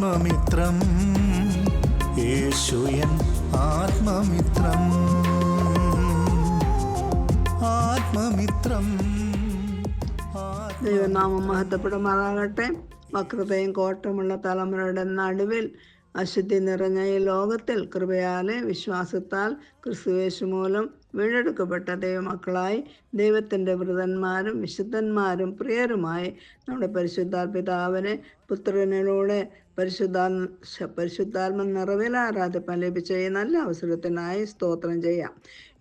ആത്മമിത്രം. യേശുയൻ ആത്മമിത്രം. ആത്മമിത്രം. ആത്മ ദൈവനാമം മഹത്വപ്പെടുമാറാകട്ടെ. വക്രതയും കോട്ടമുള്ള തലമുറയുടെ നടുവിൽ അശുദ്ധി നിറഞ്ഞ ഈ ലോകത്തിൽ കൃപയാലെ വിശ്വാസത്താൽ ക്രിസ്തുവേശു മൂലം വീണ്ടെടുക്കപ്പെട്ട ദൈവമക്കളായി ദൈവത്തിന്റെ വൃതന്മാരും വിശുദ്ധന്മാരും പ്രിയരുമായി നമ്മുടെ പരിശുദ്ധാൽ പിതാവിനെ പുത്രനിലൂടെ പരിശുദ്ധാ പരിശുദ്ധാത്മ നിറവിൽ ആരാധിപ്പാൻ ലഭിച്ച ഈ നല്ല അവസരത്തിനായി സ്തോത്രം ചെയ്യാം.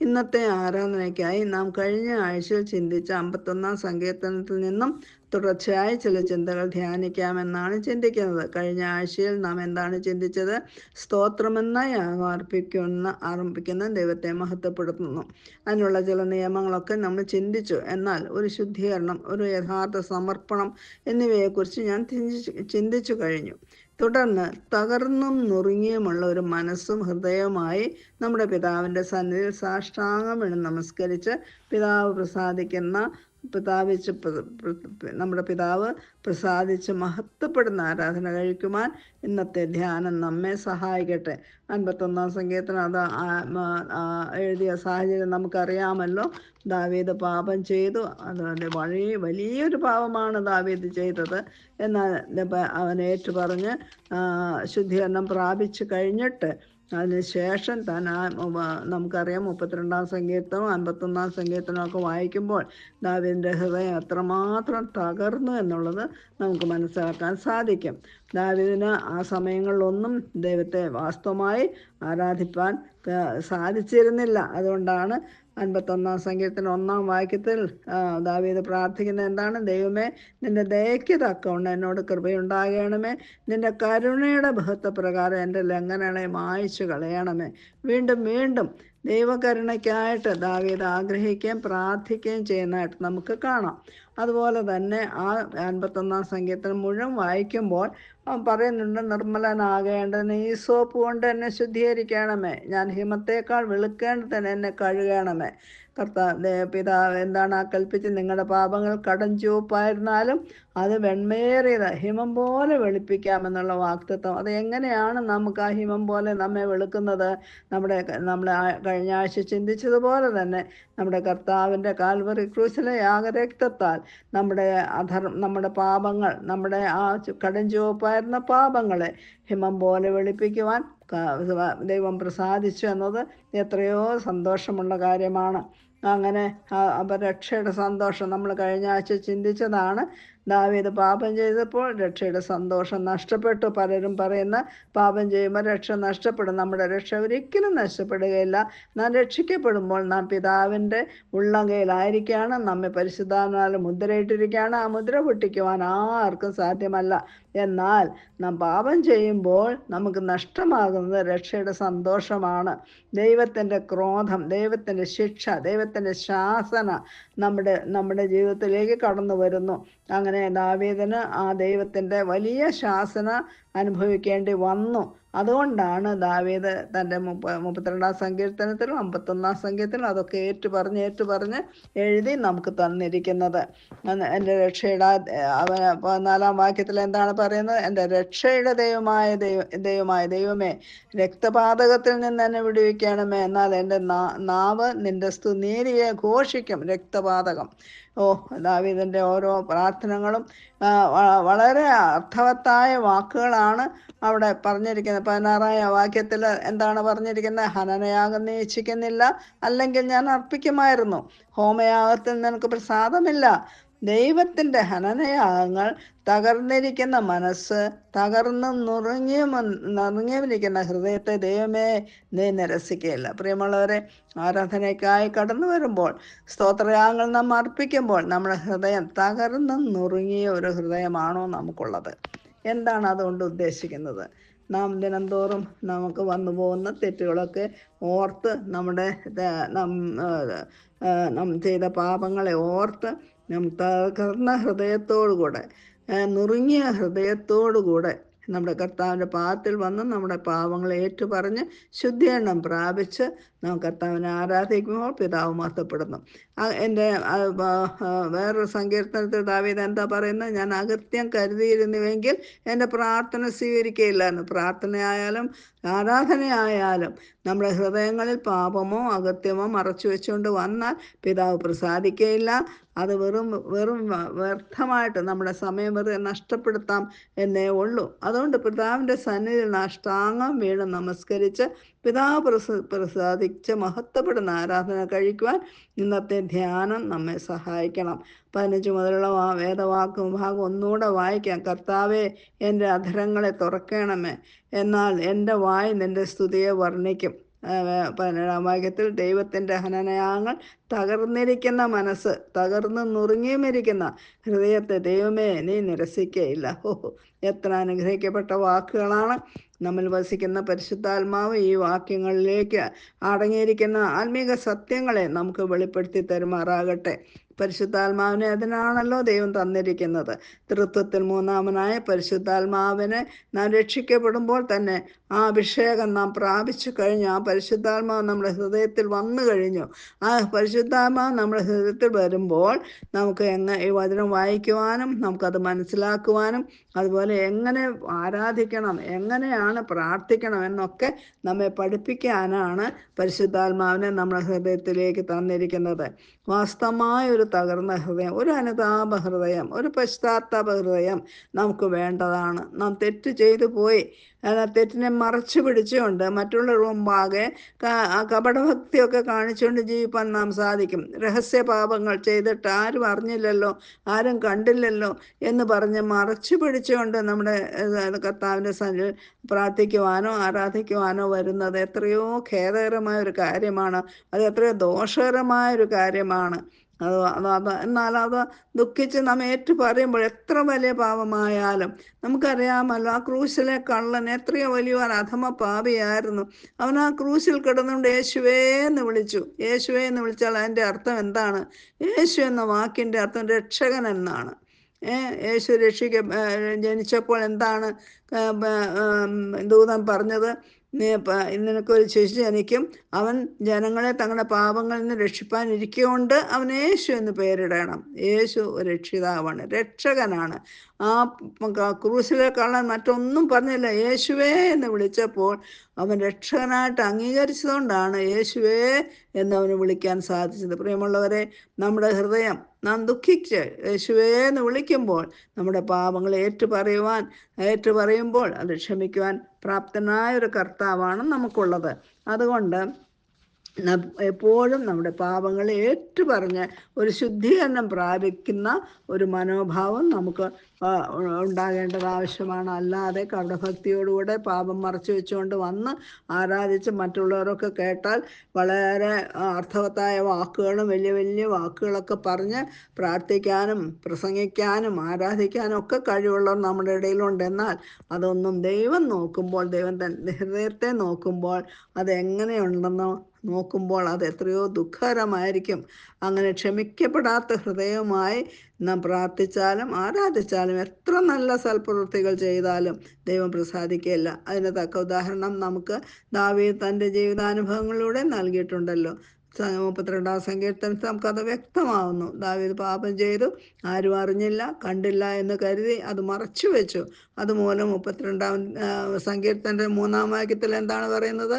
ഇന്നത്തെ ആരാധനയ്ക്കായി നാം കഴിഞ്ഞ ആഴ്ചയിൽ ചിന്തിച്ച അമ്പത്തൊന്നാം സങ്കീർത്തനത്തിൽ നിന്നും തുടർച്ചയായി ചില ചിന്തകൾ ധ്യാനിക്കാമെന്നാണ് ചിന്തിക്കുന്നത്. കഴിഞ്ഞ ആഴ്ചയിൽ നാം എന്താണ് ചിന്തിച്ചത്? സ്തോത്രമെന്ന യാഗം അർപ്പിക്കുന്ന ആരംഭിക്കുന്ന ദൈവത്തെ മഹത്വപ്പെടുത്തുന്നു. അതിനുള്ള ചില നിയമങ്ങളൊക്കെ നമ്മൾ ചിന്തിച്ചു. എന്നാൽ ഒരു ശുദ്ധീകരണം ഒരു യഥാർത്ഥ സമർപ്പണം എന്നിവയെക്കുറിച്ച് ഞാൻ ചിന്തിച്ചു കഴിഞ്ഞു. തുടർന്ന് തകർന്നും നുറുങ്ങിയുമുള്ള ഒരു മനസ്സും ഹൃദയവുമായി നമ്മുടെ പിതാവിന്റെ സന്നിധിയിൽ സാഷ്ടാംഗം വീണ് നമസ്കരിച്ച് പിതാവ് പ്രസാദിക്കുന്ന പ്ര- നമ്മുടെ പിതാവ് പ്രസാദിച്ച് മഹത്വപ്പെടുന്ന ആരാധന കഴിക്കുവാൻ ഇന്നത്തെ ധ്യാനം നമ്മെ സഹായിക്കട്ടെ. അൻപത്തൊന്നാം സങ്കീർത്തനം അത് എഴുതിയ സാഹചര്യം നമുക്കറിയാമല്ലോ. ദാവീദ് പാപം ചെയ്തു. അത് വലിയ വലിയൊരു പാപമാണ് ദാവീദ് ചെയ്തത്. എന്നാൽ അവൻ ഏറ്റു പറഞ്ഞ് ശുദ്ധീകരണം പ്രാപിച്ചു കഴിഞ്ഞിട്ട് അതിനുശേഷം താൻ ആ നമുക്കറിയാം മുപ്പത്തിരണ്ടാം സങ്കീർത്തനം അൻപത്തൊന്നാം സങ്കീർത്തനമൊക്കെ വായിക്കുമ്പോൾ ദാവിന്റെ ഹൃദയം അത്രമാത്രം തകർന്നു എന്നുള്ളത് നമുക്ക് മനസ്സിലാക്കാൻ സാധിക്കും. ദാവിദിന് ആ സമയങ്ങളിലൊന്നും ദൈവത്തെ വാസ്തവമായി ആരാധിപ്പാൻ സാധിച്ചിരുന്നില്ല. അതുകൊണ്ടാണ് അൻപത്തൊന്നാം സങ്കീർത്തനം ഒന്നാം വാക്യത്തിൽ ദാവീത് പ്രാർത്ഥിക്കുന്നത് എന്താണ്? ദൈവമേ നിന്റെ ദയയ്ക്ക് തക്കവണ്ണം എന്നോട് കൃപയുണ്ടാകണമേ. നിന്റെ കരുണയുടെ ബഹത്വപ്രകാരം എന്റെ ലംഘനങ്ങളെ മായ്ച്ചു കളയണമേ. വീണ്ടും വീണ്ടും ദൈവകരുണയ്ക്കായിട്ട് ദാവീദ് ആഗ്രഹിക്കുകയും പ്രാർത്ഥിക്കുകയും ചെയ്യുന്നതായിട്ട് നമുക്ക് കാണാം. അതുപോലെ തന്നെ ആ അൻപത്തൊന്നാം സങ്കീർത്തനം മുഴുവൻ വായിക്കുമ്പോൾ അവൻ പറയുന്നുണ്ട് നിർമ്മലനാകേണ്ടതിന് ഈ സോപ്പ് കൊണ്ട് എന്നെ ശുദ്ധീകരിക്കണമേ. ഞാൻ ഹിമത്തേക്കാൾ വെളുക്കേണ്ടതിന് എന്നെ കഴുകണമേ. കർത്താ ദേ- പിതാവ് എന്താണ് ആ കൽപ്പിച്ച് നിങ്ങളുടെ പാപങ്ങൾ കടം ചുവപ്പായിരുന്നാലും അത് വെണ്മേറിയത് ഹിമം പോലെ വെളുപ്പിക്കാമെന്നുള്ള വാക്തത്വം. അത് എങ്ങനെയാണ് നമുക്ക് ആ ഹിമം പോലെ നമ്മെ വെളുക്കുന്നത്? നമ്മുടെ നമ്മൾ കഴിഞ്ഞ ആഴ്ച ചിന്തിച്ചതുപോലെ തന്നെ നമ്മുടെ കർത്താവിന്റെ കാൽവറി ക്രൂശിലെ യാഗരക്തത്താൽ നമ്മുടെ അധർമ്മ നമ്മുടെ പാപങ്ങൾ നമ്മുടെ ആ കടം ചുവപ്പായിരുന്ന പാപങ്ങളെ ഹിമം പോലെ വെളുപ്പിക്കുവാൻ ദൈവം പ്രസാദിച്ചു എന്നത് എത്രയോ സന്തോഷമുള്ള കാര്യമാണ്. അങ്ങനെ അപരക്ഷയുടെ സന്തോഷം നമ്മൾ കഴിഞ്ഞ ആഴ്ച ചിന്തിച്ചതാണ്. ദാവീദ് പാപം ചെയ്തപ്പോൾ രക്ഷയുടെ സന്തോഷം നഷ്ടപ്പെട്ടു. പലരും പറയുന്ന പാപം ചെയ്യുമ്പോൾ രക്ഷ നഷ്ടപ്പെടും. നമ്മുടെ രക്ഷ ഒരിക്കലും നഷ്ടപ്പെടുകയില്ല. നാം രക്ഷിക്കപ്പെടുമ്പോൾ നാം പിതാവിന്റെ ഉള്ളങ്കയിലായിരിക്കുകയാണ് നമ്മെ പരിശുദ്ധാനാൽ മുദ്രയിട്ടിരിക്കുകയാണ്. ആ മുദ്ര പൊട്ടിക്കുവാൻ ആർക്കും സാധ്യമല്ല. എന്നാൽ നാം പാപം ചെയ്യുമ്പോൾ നമുക്ക് നഷ്ടമാകുന്നത് രക്ഷയുടെ സന്തോഷമാണ്. ദൈവത്തിന്റെ ക്രോധം ദൈവത്തിന്റെ ശിക്ഷ ദൈവത്തിന്റെ ശാസന നമ്മുടെ നമ്മുടെ ജീവിതത്തിലേക്ക് കടന്നു വരുന്നു. അങ്ങനെ ദാവീദിന് ആ ദൈവത്തിന്റെ വലിയ ശാസന അനുഭവിക്കേണ്ടി വന്നു. അതുകൊണ്ടാണ് ദാവീദ് തന്റെ മുപ്പ മുപ്പത്തിരണ്ടാം സങ്കീർത്തനത്തിലും അമ്പത്തൊന്നാം സങ്കീർത്തനം അതൊക്കെ ഏറ്റു പറഞ്ഞ് ഏറ്റു പറഞ്ഞ് എഴുതി നമുക്ക് തന്നിരിക്കുന്നത്. എന്റെ രക്ഷയുടെ പതിനാലാം വാക്യത്തിൽ എന്താണ് പറയുന്നത്? എന്റെ രക്ഷയുടെ ദൈവമായ ദൈവ ദൈവമായ ദൈവമേ രക്തപാതകത്തിൽ നിന്ന് എന്നെ വിടുവിക്കണമേ. എന്നാൽ എന്റെ നാവ് നിന്റെ സ്തുനീരിയെ ഘോഷിക്കും. രക്തപാതകം. ഓ ദാവീദിന്റെ ഓരോ പ്രാർത്ഥനകളും വളരെ അർത്ഥവത്തായ വാക്കുകളാണ് അവിടെ പറഞ്ഞിരിക്കുന്നത്. പതിനാറായ വാക്യത്തിൽ എന്താണ് പറഞ്ഞിരിക്കുന്നത്? ഹനനയാഗം നീ അല്ലെങ്കിൽ ഞാൻ അർപ്പിക്കുമായിരുന്നു. ഹോമയാഗത്തിൽ നിനക്ക് പ്രസാദമില്ല. ദൈവത്തിന്റെ ഹനനയാഗങ്ങൾ തകർന്നിരിക്കുന്ന മനസ്സ് തകർന്ന് നുറുങ്ങിയ നുറുങ്ങിയിരിക്കുന്ന ഹൃദയത്തെ ദൈവമേ നീ നിരസിക്കുകയില്ല. പ്രിയമുള്ളവരെ ആരാധനയ്ക്കായി കടന്നു വരുമ്പോൾ സ്തോത്രയാഗങ്ങൾ നാം അർപ്പിക്കുമ്പോൾ നമ്മുടെ ഹൃദയം തകർന്ന് നുറുങ്ങിയ ഒരു ഹൃദയമാണോ നമുക്കുള്ളത്? എന്താണ് അതുകൊണ്ട് ഉദ്ദേശിക്കുന്നത്? നാം ദിനംതോറും നമുക്ക് വന്നു പോകുന്ന തെറ്റുകളൊക്കെ ഓർത്ത് നമ്മുടെ നാം ചെയ്ത പാപങ്ങളെ ഓർത്ത് നാം തകർന്ന ഹൃദയത്തോടുകൂടെ നുറുങ്ങിയ ഹൃദയത്തോടുകൂടെ നമ്മുടെ കർത്താവിന്റെ പാദത്തിൽ വന്ന് നമ്മുടെ പാവങ്ങളെ ഏറ്റുപറഞ്ഞ് ശുദ്ധീകരണം പ്രാപിച്ച് നാം കർത്താവിനെ ആരാധിക്കുമ്പോൾ പിതാവ് മഹത്വപ്പെടുന്നു. എന്റെ വേറൊരു സങ്കീർത്തനത്തിൽ ദാവീത് എന്താ പറയുന്നത്? ഞാൻ അകൃത്യം കരുതിയിരുന്നുവെങ്കിൽ എന്റെ പ്രാർത്ഥന സ്വീകരിക്കുകയില്ലായിരുന്നു. പ്രാർത്ഥനയായാലും ആരാധനയായാലും നമ്മുടെ ഹൃദയങ്ങളിൽ പാപമോ അകത്യമോ മറച്ചു വെച്ചുകൊണ്ട് വന്നാൽ പിതാവ് പ്രസാദിക്കുകയില്ല. അത് വെറും വെറും വ്യർത്ഥമായിട്ട് നമ്മുടെ സമയം വെറുതെ നഷ്ടപ്പെടുത്താം എന്നേ ഉള്ളൂ. അതുകൊണ്ട് പിതാവിന്റെ സന്നിധിയിൽ നഷ്ടാംഗം വീണ് നമസ്കരിച്ച് പിതാവ് പ്രസ പ്രസാദിച്ച മഹത്വപ്പെടുന്ന ആരാധന കഴിക്കുവാൻ ഇന്നത്തെ ധ്യാനം നമ്മെ സഹായിക്കണം. പതിനഞ്ച് മുതലുള്ള വേദവാക്ക് ഭാഗം ഒന്നുകൂടെ വായിക്കാം. കർത്താവെ എന്റെ അധരങ്ങളെ തുറക്കണമേ. എന്നാൽ എന്റെ വായ് നിന്റെ സ്തുതിയെ വർണിക്കും. പതിനേഴാം വാക്യത്തിൽ ദൈവത്തിന്റെ ഹനനയാങ്ങൾ തകർന്നിരിക്കുന്ന മനസ്സ് തകർന്ന് നുറുങ്ങിയുമിരിക്കുന്ന ഹൃദയത്തെ ദൈവമേ നീ നിരസിക്കയില്ല. ഓ എത്ര അനുഗ്രഹിക്കപ്പെട്ട വാക്കുകളാണ് നമ്മൾ വസിക്കുന്ന പരിശുദ്ധാത്മാവ് ഈ വാക്യങ്ങളിലേക്ക് അടങ്ങിയിരിക്കുന്ന ആത്മീക സത്യങ്ങളെ നമുക്ക് വെളിപ്പെടുത്തി തരുമാറാകട്ടെ. പരിശുദ്ധാത്മാവിനെ അതിനാണല്ലോ ദൈവം തന്നിരിക്കുന്നത്. തൃത്വത്തിൽ മൂന്നാമനായ പരിശുദ്ധാത്മാവിനെ നാം രക്ഷിക്കപ്പെടുമ്പോൾ തന്നെ ആ അഭിഷേകം നാം പ്രാപിച്ചു കഴിഞ്ഞു. ആ പരിശുദ്ധാത്മാവ് നമ്മുടെ ഹൃദയത്തിൽ വന്നു കഴിഞ്ഞു. ആ പരിശുദ്ധാത്മാവ് നമ്മുടെ ഹൃദയത്തിൽ വരുമ്പോൾ നമുക്ക് എങ്ങനെ ഈ വചനം വായിക്കുവാനും നമുക്കത് മനസ്സിലാക്കുവാനും അതുപോലെ എങ്ങനെ ആരാധിക്കണം എങ്ങനെയാണ് പ്രാർത്ഥിക്കണം എന്നൊക്കെ നമ്മെ പഠിപ്പിക്കാനാണ് പരിശുദ്ധാത്മാവിനെ നമ്മുടെ ഹൃദയത്തിലേക്ക് തന്നിരിക്കുന്നത്. വാസ്തവമായ ഒരു തകർന്ന ഹൃദയം ഒരു അനുതാപ ഹൃദയം ഒരു പശ്ചാത്താപ ഹൃദയം നമുക്ക് വേണ്ടതാണ്. നാം തെറ്റ് ചെയ്തു പോയി തെറ്റിനെ മറച്ചു പിടിച്ചുകൊണ്ട് മറ്റുള്ളവർ മുമ്പാകെ കപടഭക്തിയൊക്കെ കാണിച്ചുകൊണ്ട് ജീവിപ്പാൻ നാം സാധിക്കും. രഹസ്യ പാപങ്ങൾ ചെയ്തിട്ട് ആരും അറിഞ്ഞില്ലല്ലോ ആരും കണ്ടില്ലല്ലോ എന്ന് പറഞ്ഞ് മറച്ചു പിടിച്ചുകൊണ്ട് നമ്മുടെ കർത്താവിന്റെ സന്നിധിയിൽ പ്രാർത്ഥിക്കുവാനോ ആരാധിക്കുവാനോ വരുന്നത് എത്രയോ ഖേദകരമായ ഒരു കാര്യമാണ്. അത് എത്രയോ ദോഷകരമായ ഒരു കാര്യമാണ്. അത് എന്നാൽ അത് ദുഃഖിച്ച് നാം ഏറ്റു പറയുമ്പോൾ എത്ര വലിയ പാപമായാലും നമുക്കറിയാമല്ലോ ആ ക്രൂശിലെ കള്ളൻ എത്രയോ വലിയ അധമ പാപിയായിരുന്നു. അവൻ ആ ക്രൂശിൽ കിടന്നുകൊണ്ട് യേശുവേ എന്ന് വിളിച്ചു. യേശുവേ എന്ന് വിളിച്ചാൽ അതിന്റെ അർത്ഥം എന്താണ്? യേശു എന്ന വാക്കിന്റെ അർത്ഥം രക്ഷകൻ എന്നാണ്. യേശു രക്ഷിക്ക ജനിച്ചപ്പോൾ എന്താണ് ദൂതൻ പറഞ്ഞത്? നിനക്കൊരു ശിശു ജനിക്കും അവൻ ജനങ്ങളെ തങ്ങളുടെ പാപങ്ങളിൽ നിന്ന് രക്ഷിപ്പാൻ ഇരിക്കൊണ്ട് അവൻ യേശു എന്ന് പേരിടണം. യേശു രക്ഷിതാവാണ് രക്ഷകനാണ്. ആ ക്രൂശിലെ കള്ളൻ മറ്റൊന്നും പറഞ്ഞില്ല. യേശുവേ എന്ന് വിളിച്ചപ്പോൾ അവൻ രക്ഷകനായിട്ട് അംഗീകരിച്ചതുകൊണ്ടാണ് യേശുവേ എന്നവന് വിളിക്കാൻ സാധിച്ചത്. പ്രിയമുള്ളവരെ നമ്മുടെ ഹൃദയം നാം ദുഃഖിച്ച് യേശുവേ എന്ന് വിളിക്കുമ്പോൾ നമ്മുടെ പാപങ്ങൾ ഏറ്റുപറയുവാൻ ഏറ്റുപറയുമ്പോൾ അത് ക്ഷമിക്കുവാൻ പ്രാപ്തനായ ഒരു കർത്താവാണ് നമുക്കുള്ളത്. അതുകൊണ്ട് എപ്പോഴും നമ്മുടെ പാപങ്ങളെ ഏറ്റുപറഞ്ഞ് ഒരു ശുദ്ധീകരണം പ്രാപിക്കുന്ന ഒരു മനോഭാവം നമുക്ക് ഉണ്ടാകേണ്ടത് ആവശ്യമാണ്. അല്ലാതെ കപടഭക്തിയോടുകൂടെ പാപം മറച്ചു വെച്ചുകൊണ്ട് വന്ന് ആരാധിച്ച് മറ്റുള്ളവരൊക്കെ കേട്ടാൽ വളരെ അർത്ഥവത്തായ വാക്കുകളും വലിയ വലിയ വാക്കുകളൊക്കെ പറഞ്ഞ് പ്രാർത്ഥിക്കാനും പ്രസംഗിക്കാനും ആരാധിക്കാനും ഒക്കെ കഴിവുള്ളവർ നമ്മുടെ ഇടയിലുണ്ട്. എന്നാൽ അതൊന്നും ദൈവം നോക്കുമ്പോൾ ദൈവം തൻ ഹൃദയത്തെ നോക്കുമ്പോൾ അതെങ്ങനെയുണ്ടെന്നോ നോക്കുമ്പോൾ അത് എത്രയോ ദുഃഖകരമായിരിക്കും. അങ്ങനെ ക്ഷമിക്കപ്പെടാത്ത ഹൃദയവുമായി നാം പ്രാർത്ഥിച്ചാലും ആരാധിച്ചാലും എത്ര നല്ല സൽപ്രവൃത്തികൾ ചെയ്താലും ദൈവം പ്രസാദിക്കുകയില്ല. അതിന് തക്ക ഉദാഹരണം നമുക്ക് ദാവി തന്റെ ജീവിതാനുഭവങ്ങളിലൂടെ നൽകിയിട്ടുണ്ടല്ലോ. മുപ്പത്തിരണ്ടാം സങ്കീർത്തനത്തിൽ നമുക്കത് വ്യക്തമാവുന്നു. ദാവീദ് പാപം ചെയ്തു ആരും അറിഞ്ഞില്ല കണ്ടില്ല എന്ന് കരുതി അത് മറച്ചു വെച്ചു. അതുമൂലം മുപ്പത്തിരണ്ടാം സങ്കീർത്തന്റെ മൂന്നാം വാക്യത്തിൽ എന്താണ് പറയുന്നത്?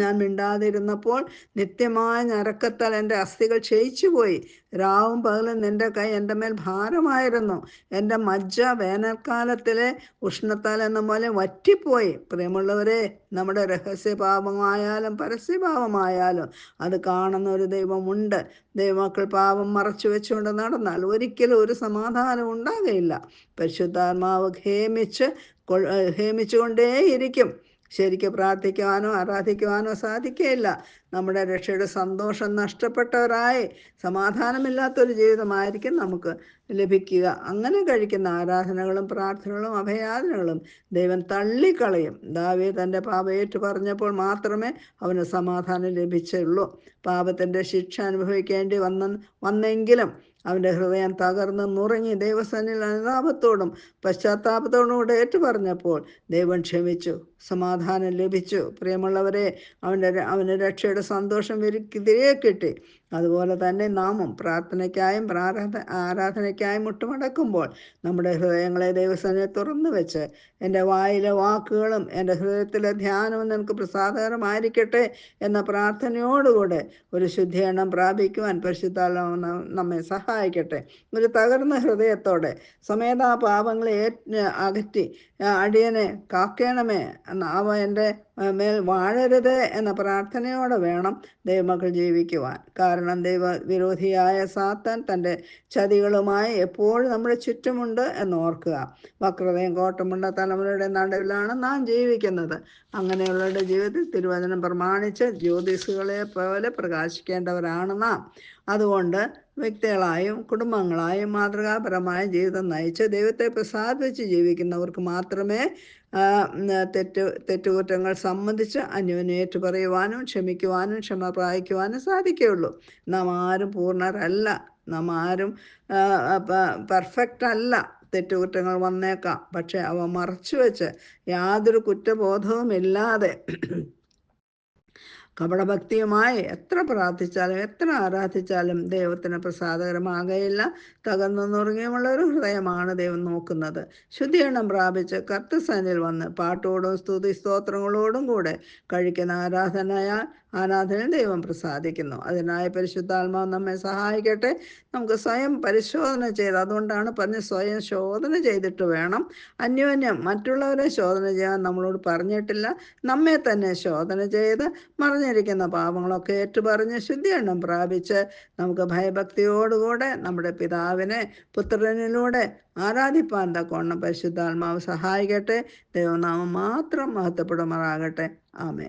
ഞാൻ മിണ്ടാതിരുന്നപ്പോൾ നിത്യമായ ഞരക്കത്താൽ എന്റെ അസ്ഥികൾ ക്ഷയിച്ചുപോയി. രാവും പകലും നിന്റെ കൈ എന്റെ മേൽ ഭാരമായിരുന്നു. എന്റെ മജ്ജ വേനൽക്കാലത്തിലെ ഉഷ്ണത്താൽ എന്ന പോലെ വറ്റിപ്പോയി. പ്രിയമുള്ളവരെ നമ്മുടെ രഹസ്യപാപമായാലും പരസ്യപാപമായാലും അത് കാണുന്ന ഒരു ദൈവമുണ്ട്. ദൈവമക്കൾ പാപം മറച്ചു വെച്ചുകൊണ്ട് നടന്നാൽ ഒരിക്കലും ഒരു സമാധാനം ഉണ്ടാകയില്ല. പരിശുദ്ധാത്മാവ് ഹേമിച്ച് ഹേമിച്ചുകൊണ്ടേയിരിക്കും ശരിക്ക് പ്രാർത്ഥിക്കുവാനോ ആരാധിക്കുവാനോ സാധിക്കുകയില്ല നമ്മുടെ രക്ഷയുടെ സന്തോഷം നഷ്ടപ്പെട്ടവരായി സമാധാനമില്ലാത്തൊരു ജീവിതമായിരിക്കും നമുക്ക് ലഭിക്കുക. അങ്ങനെ കഴിക്കുന്ന ആരാധനകളും പ്രാർത്ഥനകളും അഭയാധനകളും ദൈവം തള്ളിക്കളയും. ദാവി തന്റെ പാപയേറ്റു പറഞ്ഞപ്പോൾ മാത്രമേ അവന് സമാധാനം ലഭിച്ചുള്ളൂ. പാപത്തിന്റെ ശിക്ഷ അനുഭവിക്കേണ്ടി വന്ന വന്നെങ്കിലും അവന്റെ ഹൃദയം തകർന്ന് നുറങ്ങി ദൈവസന്നിൽ അനുതാപത്തോടും പശ്ചാത്താപത്തോടും കൂടെ ഏറ്റുപറഞ്ഞപ്പോൾ ദൈവം ക്ഷമിച്ചു. സമാധാനം ലഭിച്ചു. പ്രിയമുള്ളവരെ അവന്റെ അവന്റെ രക്ഷയുടെ സന്തോഷം വരിക്കെതിരെ തിരികെ കിട്ടി. അതുപോലെ തന്നെ നാമം പ്രാർത്ഥനയ്ക്കായും പ്രാരാധ ആരാധനയ്ക്കായും മുട്ടുമടക്കുമ്പോൾ നമ്മുടെ ഹൃദയങ്ങളെ ദൈവസനെ തുറന്നു വെച്ച് എന്റെ വായിലെ വാക്കുകളും എന്റെ ഹൃദയത്തിലെ ധ്യാനവും നിനക്ക് പ്രസാദകരമായിരിക്കട്ടെ എന്ന പ്രാർത്ഥനയോടുകൂടെ ഒരു ശുദ്ധീകരണം പ്രാപിക്കുവാൻ പരിശുദ്ധ നമ്മെ സഹായിക്കട്ടെ. ഒരു തകർന്ന ഹൃദയത്തോടെ സമേതാ പാപങ്ങളെ അകറ്റി അടിയനെ കാക്കേണമേ അവ എന്റെ മേൽ വാഴരുത് എന്ന പ്രാർത്ഥനയോടെ വേണം ദൈവമക്കൾ ജീവിക്കുവാൻ. കാരണം ദൈവ വിരോധിയായ സാത്താൻ തന്റെ ചതികളുമായി എപ്പോഴും നമ്മുടെ ചുറ്റുമുണ്ട് എന്ന് ഓർക്കുക വക്രതയും കോട്ടമുണ്ട തലമുറയുടെ നടുവിലാണ് നാം ജീവിക്കുന്നത്. അങ്ങനെയുള്ളവരുടെ ജീവിതത്തിൽ തിരുവചനം പ്രമാണിച്ച് ജ്യോതിസുകളെ പോലെ പ്രകാശിക്കേണ്ടവരാണ് നാം. അതുകൊണ്ട് വ്യക്തികളായും കുടുംബങ്ങളായും മാതൃകാപരമായ ജീവിതം നയിച്ച് ദൈവത്തെ പ്രസാദിച്ച് ജീവിക്കുന്നവർക്ക് മാത്രമേ തെറ്റ് തെറ്റുകുറ്റങ്ങൾ സംബന്ധിച്ച് അന്യോന്യേറ്റു പറയുവാനും ക്ഷമിക്കുവാനും ക്ഷമ പ്രാപിക്കുവാനും സാധിക്കുകയുള്ളൂ. നാം ആരും പൂർണരല്ല. നാം ആരും പെർഫെക്റ്റ് അല്ല തെറ്റുകുറ്റങ്ങൾ വന്നേക്കാം. പക്ഷെ അവ മറച്ചു വെച്ച് യാതൊരു കുറ്റബോധവും ഇല്ലാതെ കപടഭക്തിയുമായി എത്ര പ്രാർത്ഥിച്ചാലും എത്ര ആരാധിച്ചാലും ദൈവത്തിന് പ്രസാദകരമാകയില്ല. തകർന്നു നുറുങ്ങിയുമുള്ള ഒരു ഹൃദയമാണ് ദൈവം നോക്കുന്നത്. ശുദ്ധീകരണം പ്രാപിച്ച് കർത്തസനിൽ വന്ന് പാട്ടോടും സ്തുതി സ്തോത്രങ്ങളോടും കൂടെ കഴിക്കുന്ന ആരാധനയാൽ ആരാധനയിൽ ദൈവം പ്രസാദിക്കുന്നു. അതിനായി പരിശുദ്ധാത്മാവ് നമ്മെ സഹായിക്കട്ടെ. നമുക്ക് സ്വയം പരിശോധന ചെയ്ത് അതുകൊണ്ടാണ് പറഞ്ഞ് സ്വയം ശോധന ചെയ്തിട്ട് വേണം. അന്യോന്യം മറ്റുള്ളവരെ ശോധന ചെയ്യാൻ നമ്മളോട് പറഞ്ഞിട്ടില്ല. നമ്മെ തന്നെ ശോധന ചെയ്ത് മറിഞ്ഞിരിക്കുന്ന പാപങ്ങളൊക്കെ ഏറ്റുപറഞ്ഞ് ശുദ്ധീകരണം പ്രാപിച്ച് നമുക്ക് ഭയഭക്തിയോടുകൂടെ നമ്മുടെ പിതാവിനെ പുത്രനിലൂടെ ആരാധിപ്പാൻ തക്കോണം പരിശുദ്ധാത്മാവ് സഹായിക്കട്ടെ. ദൈവനാമം മാത്രം മഹത്വപ്പെടുമാറാകട്ടെ. ആമേ